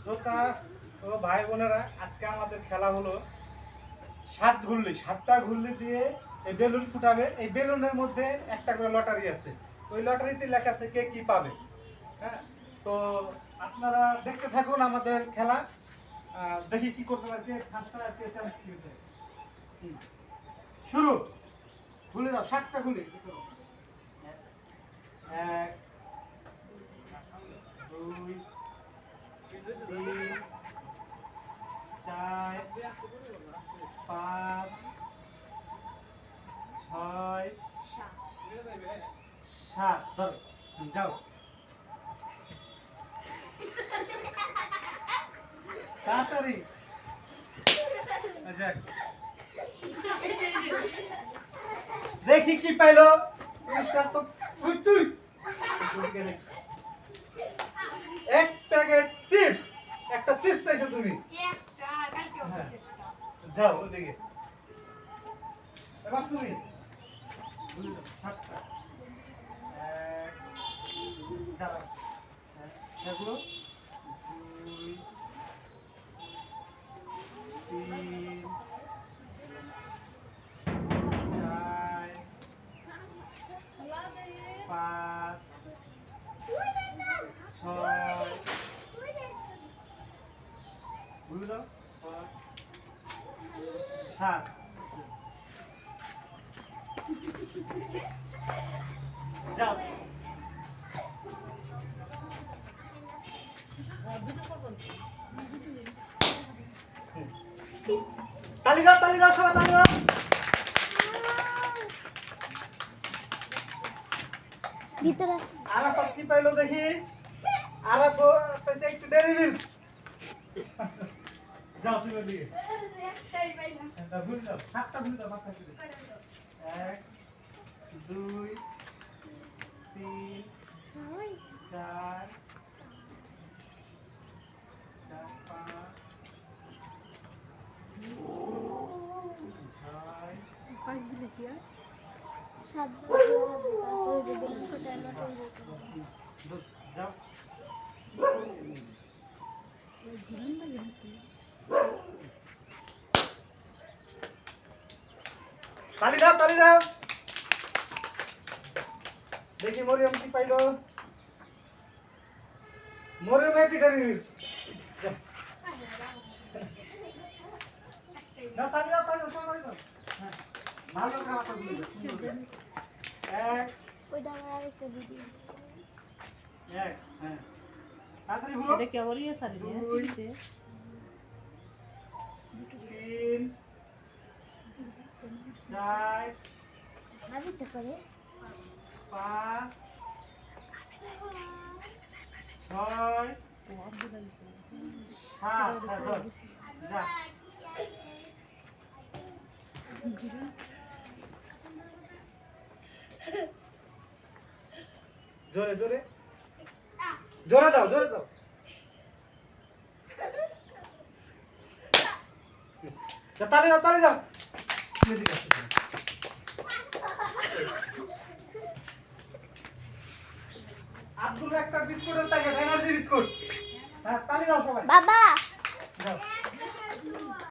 শ্রোতা ও ভাই বোনেরা, আজকে আমাদের খেলা হলো সাত ঘুরলি সাতটা ঘুরলি দিয়ে এই বেলুন ফুটাবে। এই বেলুনের মধ্যে একটা করে লটারি আছে। ওই লটারিতে লেখা আছে কে কি পাবে। হ্যাঁ? তো আপনারা দেখতে থাকুন আমাদের খেলা। দেখি কি করতে পারে, কে ফার্স্ট আর কে চ্যালেঞ্জ দিতে হুম। শুরু। ঘুরে দাও, সাতটা ঘুরে এক দুই তিন চার পাঁচ ছয় সাত। ধরো যাও। তাড়াতাড়ি। আচ্ছা। দেখি কি পাইলো। পুরস্কার তো তুই তুই এক প্যাকেট চিপস একটা চিপস পাইছো তুমি হ্যাঁ। যাও ওদিকে এবার তুমি। হ্যাঁ, এগুলো দুই তিন চার পাঁচ ছয় দাও সাত যাও তালি দাও তালি দাও সবাই তালি দাও। ভিতরে আসো। আরাফাত কি পাইলো দেখি? আরাফ পাইছে একটু ডেরি মিল্ক যাও তুমি দিয়ে এটা ভুল দাও সাতটা ভুল দাও মাথা তুলে এক দুই তিন চার চার পাঁচ ঘোরাবে, তারপরে যে ফোটায় লটারি দিতে যাও তালি দাও তালি দাও। দেখি মরিয়ম কি পাইলো। মরিয়ম একটি ডেরি মিল্ক দাও তালি দাও তালি দাও সবাই তালি দাও হ্যাঁ ভালো করে মাথা গুলো দাও সুন্দর করে। এক ওইটা আমার আরেকটা ভিডিও এক হ্যাঁ তাড়াতাড়ি ঘুরো এটা কেবলই সারি দুই। তিন চার পাঁচ ছয় সাত। যা জোরে জোরে জোরে দাও জোরে দাও যা, দাও তালি দাও। আব্দুল একটা বিস্কুটের প্যাকেট এনার্জি বিস্কুট। হ্যাঁ তালি দাও সবাই। বাবা! দাও।